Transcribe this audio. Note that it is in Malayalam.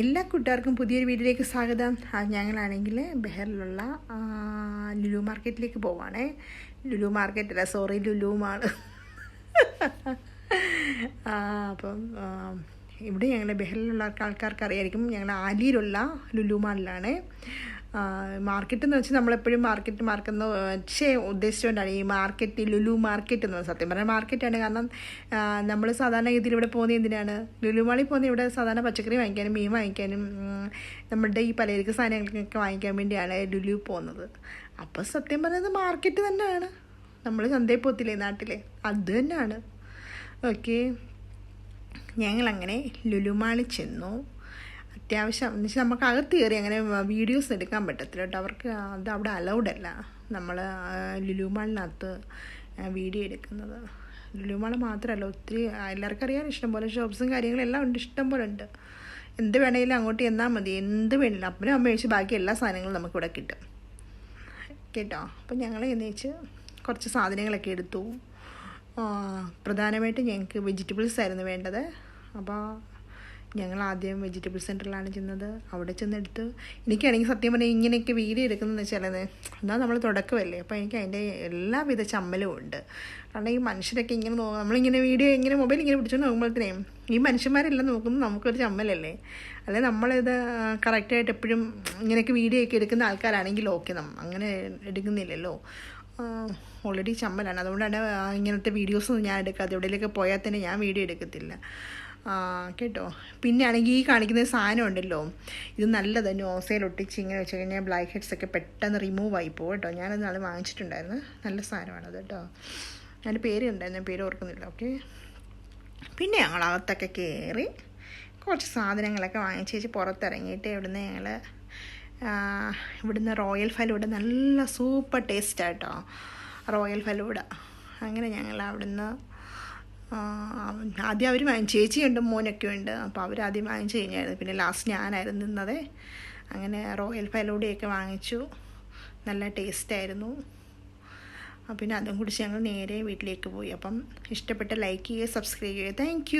എല്ലാ കൂട്ടുകാർക്കും പുതിയൊരു വീഡിയോയിലേക്ക് സ്വാഗതം. ഞങ്ങളാണെങ്കിൽ ബെഹറിലുള്ള ലുലു മാർക്കറ്റിലേക്ക് പോവാണേ. ലുലു മാർക്കറ്റല്ല സോറി ലുലു മാൾ. ആ, അപ്പം ഇവിടെ ഞങ്ങൾ ബെഹറിലുള്ള ആൾക്കാർക്ക് അറിയായിരിക്കും ഞങ്ങൾ ആലിയിലുള്ള ലുലു മാർക്കറ്റ് എന്ന് വെച്ചാൽ നമ്മളെപ്പോഴും മാർക്കറ്റ് മാർക്കെന്ന് പക്ഷേ ഉദ്ദേശിച്ചുകൊണ്ടാണ് ഈ മാർക്കറ്റ് ലുലു മാർക്കറ്റ് എന്ന് സത്യം പറഞ്ഞാൽ മാർക്കറ്റാണ് കാരണം നമ്മൾ സാധാരണ ഇതിൽ ഇവിടെ പോകുന്നത് എന്തിനാണ്? ലുലു മാളിൽ പോകുന്നത് ഇവിടെ സാധാരണ പച്ചക്കറി വാങ്ങിക്കാനും മീൻ വാങ്ങിക്കാനും നമ്മുടെ ഈ പലചരക്ക് സാധനങ്ങൾക്കൊക്കെ വാങ്ങിക്കാൻ വേണ്ടിയാണ് ലുലു പോകുന്നത്. അപ്പോൾ സത്യം പറയുന്നത് മാർക്കറ്റ് തന്നെയാണ്. നമ്മൾ ചന്തയിൽ പോത്തില്ലേ നാട്ടിലെ? അത് തന്നെയാണ്. ഓക്കെ ഞങ്ങളങ്ങനെ ലുലുമാളിൽ ചെന്നു. അത്യാവശ്യം എന്ന് വെച്ചാൽ നമുക്ക് അകത്ത് കയറി അങ്ങനെ വീഡിയോസ് എടുക്കാൻ പറ്റത്തില്ല കേട്ടോ. അവർക്ക് അത് അവിടെ അലൗഡ് അല്ല. നമ്മൾ ലുലുമാളിനകത്ത് വീഡിയോ എടുക്കുന്നത്. ലുലുമാൾ മാത്രമല്ല ഒത്തിരി എല്ലാവർക്കും അറിയാം ഇഷ്ടംപോലെ ഷോപ്സും കാര്യങ്ങളും എല്ലാം ഉണ്ട് ഇഷ്ടംപോലെ ഉണ്ട്. എന്ത് വേണമെങ്കിലും അങ്ങോട്ട് ചെന്നാൽ മതി. എന്ത് വേണമെങ്കിലും അപ്പനും അമ്മ ഒഴിച്ച് ബാക്കി എല്ലാ സാധനങ്ങളും നമുക്കിവിടെ കിട്ടും. കേട്ടോ? അപ്പം ഞങ്ങൾ എന്നേച്ച് കുറച്ച് സാധനങ്ങളൊക്കെ എടുത്തു. പ്രധാനമായിട്ടും ഞങ്ങൾക്ക് വെജിറ്റബിൾസ് ആയിരുന്നു വേണ്ടത്. അപ്പോൾ ഞങ്ങൾ ആദ്യം വെജിറ്റബിൾ സെന്ററിലാണ് ചെന്നത്. അവിടെ ചെന്നെടുത്ത് എനിക്കാണെങ്കിൽ സത്യം പറഞ്ഞാൽ ഇങ്ങനെയൊക്കെ വീഡിയോ എടുക്കുന്നതെന്ന് വെച്ചാൽ എന്നാൽ നമ്മൾ തുടക്കമല്ലേ? അപ്പോൾ എനിക്ക് അതിന്റെ എല്ലാവിധ ചമ്മലും ഉണ്ട്. കാരണം ഈ മനുഷ്യരൊക്കെ ഇങ്ങനെ നോക്കുക നമ്മളിങ്ങനെ വീഡിയോ ഇങ്ങനെ മൊബൈൽ ഇങ്ങനെ പിടിച്ചു നോക്കുമ്പോഴത്തേനും ഈ മനുഷ്യന്മാരെല്ലാം നോക്കുന്നത് നമുക്കൊരു ചമ്മലല്ലേ? അല്ലെ നമ്മളിത് കറക്റ്റായിട്ട് എപ്പോഴും ഇങ്ങനെയൊക്കെ വീഡിയോ ഒക്കെ എടുക്കുന്ന ആൾക്കാരാണെങ്കിൽ ഓക്കെ നമ്മൾ അങ്ങനെ എടുക്കുന്നില്ലല്ലോ. ഓൾറെഡി ചമ്മലാണ്. അതുകൊണ്ടാണ് ഇങ്ങനത്തെ വീഡിയോസൊന്നും ഞാൻ എടുക്കാതെ എവിടെയെങ്കിലൊക്കെ പോയാൽ തന്നെ ഞാൻ വീഡിയോ എടുക്കത്തില്ല. കേട്ടോ. പിന്നെ ആണെങ്കിൽ ഈ കാണിക്കുന്ന സാധനം ഉണ്ടല്ലോ. ഇത് നല്ലത് നോസയിൽ ഒട്ടിച്ച് ഇങ്ങനെ വെച്ച് കഴിഞ്ഞാൽ ബ്ലാക്ക് ഹെഡ്സ് ഒക്കെ പെട്ടെന്ന് റിമൂവ് ആയി പോകും കേട്ടോ. ഞാനത് നാളെ വാങ്ങിച്ചിട്ടുണ്ടായിരുന്നു. നല്ല സാധനമാണത് കേട്ടോ. അതിന്റെ പേര് ഉണ്ടായിരുന്നു പേര് ഓർക്കുന്നില്ല. ഓക്കെ. പിന്നെ ഞങ്ങൾ അകത്തൊക്കെ കയറി കുറച്ച് സാധനങ്ങളൊക്കെ വാങ്ങിച്ച് വെച്ച് പുറത്തിറങ്ങിയിട്ട് ഇവിടുന്ന് ഞങ്ങൾ ഇവിടുന്ന് റോയൽ ഫലൂട നല്ല സൂപ്പർ ടേസ്റ്റാട്ടോ റോയൽ ഫലൂട. അങ്ങനെ ഞങ്ങൾ അവിടുന്ന് ആദ്യം അവർ ചേച്ചിയുണ്ട് മോനൊക്കെ ഉണ്ട്. അപ്പോൾ അവർ ആദ്യം വാങ്ങിച്ചു കഴിഞ്ഞായിരുന്നു. പിന്നെ ലാസ്റ്റ് ഞാനായിരുന്നു നിന്നത്. അങ്ങനെ റോയൽ ഫലൂഡയൊക്കെ വാങ്ങിച്ചു. നല്ല ടേസ്റ്റായിരുന്നു പിന്നെ അതും കുടിച്ച് ഞങ്ങൾ നേരെ വീട്ടിലേക്ക് പോയി. അപ്പം ഇഷ്ടപ്പെട്ട ലൈക്ക് ചെയ്യുക സബ്സ്ക്രൈബ് ചെയ്യുക താങ്ക്